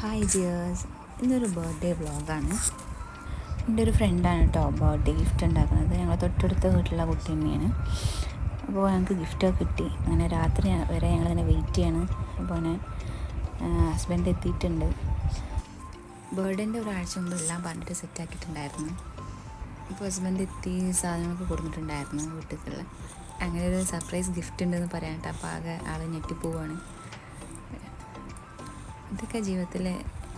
Hi ജിയേഴ്സ് ഇന്നൊരു birthday വ്ളോഗാണ് എന്റെ ഒരു ഫ്രണ്ടാണ് കേട്ടോ ബർത്ത്ഡേ ഗിഫ്റ്റ് ഉണ്ടാക്കുന്നത്. ഞങ്ങൾ തൊട്ടടുത്ത വീട്ടിലുള്ള കുട്ടി തന്നെയാണ്. അപ്പോൾ ഞങ്ങൾക്ക് ഗിഫ്റ്റൊക്കെ കിട്ടി. അങ്ങനെ രാത്രി വരെ ഞങ്ങളിങ്ങനെ വെയിറ്റ് ചെയ്യാണ്. അപ്പോൾ അങ്ങനെ ഹസ്ബൻഡ് എത്തിയിട്ടുണ്ട്. ബർത്ത്ഡേന്റെ ഒരാഴ്ച മുമ്പ് എല്ലാം പറഞ്ഞിട്ട് സെറ്റ് ആക്കിയിട്ടുണ്ടായിരുന്നു. അപ്പോൾ ഹസ്ബൻഡ് എത്തി സാധനങ്ങളൊക്കെ കൊടുത്തിട്ടുണ്ടായിരുന്നു വീട്ടിലുള്ള അങ്ങനെ ഒരു സർപ്രൈസ് ഗിഫ്റ്റ് ഉണ്ടെന്ന് പറയാനായിട്ട് അപ്പോൾ ആകെ ആൾ ഞെട്ടിപ്പോവാണ്. ഇതൊക്കെ ജീവിതത്തിലെ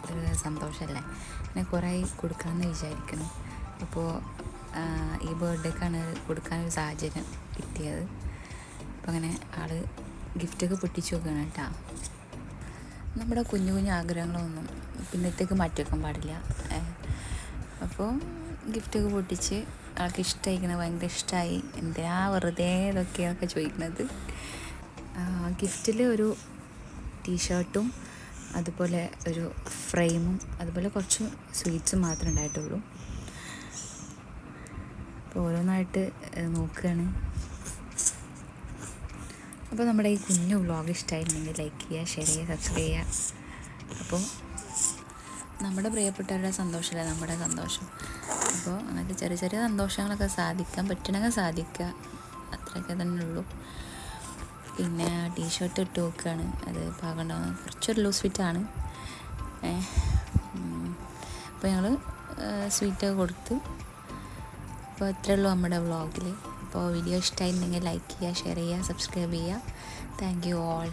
ഒരു സന്തോഷമല്ലേ പിന്നെ കുറേ കൊടുക്കാമെന്ന് വിചാരിക്കുന്നു. അപ്പോൾ ഈ ബർത്ത്ഡേക്കാണ് കൊടുക്കാനൊരു സാഹചര്യം കിട്ടിയത്. അപ്പോൾ അങ്ങനെ ആൾ ഗിഫ്റ്റൊക്കെ പൊട്ടിച്ചു നോക്കുകയാണ് കേട്ടോ. നമ്മുടെ കുഞ്ഞു കുഞ്ഞു ആഗ്രഹങ്ങളൊന്നും പിന്നത്തേക്ക് മാറ്റി വെക്കാൻ പാടില്ല അപ്പോൾ ഗിഫ്റ്റൊക്കെ പൊട്ടിച്ച് ആൾക്ക് ഇഷ്ടമായിരിക്കണത് ഭയങ്കര ഇഷ്ടമായി എന്തിനാ വെറുതെ ഇതൊക്കെയൊക്കെ ചോദിക്കുന്നത്. ഗിഫ്റ്റിൽ ഒരു ടീഷർട്ടും അതുപോലെ ഒരു ഫ്രെയിമും അതുപോലെ കുറച്ച് സ്വീറ്റ്സും മാത്രമേ ഉണ്ടായിട്ടുള്ളൂ. അപ്പോൾ ഓരോന്നായിട്ട് നോക്കുകയാണ്. അപ്പോൾ നമ്മുടെ ഈ കുഞ്ഞു വ്ളോഗ് ഇഷ്ടമായിട്ടുണ്ടെങ്കിൽ ലൈക്ക് ചെയ്യുക ഷെയർ ചെയ്യുക സബ്സ്ക്രൈബ് ചെയ്യുക. അപ്പോൾ നമ്മുടെ പ്രിയപ്പെട്ടവരുടെ സന്തോഷമല്ല? നമ്മുടെ സന്തോഷം. അപ്പോൾ അങ്ങനത്തെ ചെറിയ ചെറിയ സന്തോഷങ്ങളൊക്കെ സാധിക്കാൻ പറ്റണമെങ്കിൽ സാധിക്കുക. അത്രയൊക്കെ തന്നെ ഉള്ളൂ. പിന്നെ ടീഷർട്ട് ഇട്ട് നോക്കുകയാണ് അത് പാകണ്ടാവുന്ന കുറച്ചൊരു ലൂസ് ഫിറ്റാണ് അപ്പോൾ ഞങ്ങൾ സ്വീറ്റ് കൊടുത്ത്. അപ്പോൾ ഇത്രയേ ഉള്ളൂ നമ്മുടെ വ്ളോഗിൽ അപ്പോൾ വീഡിയോ ഇഷ്ടമായിരുന്നെങ്കിൽ ലൈക്ക് ചെയ്യുക ഷെയർ ചെയ്യുക സബ്സ്ക്രൈബ് ചെയ്യുക. Thank you all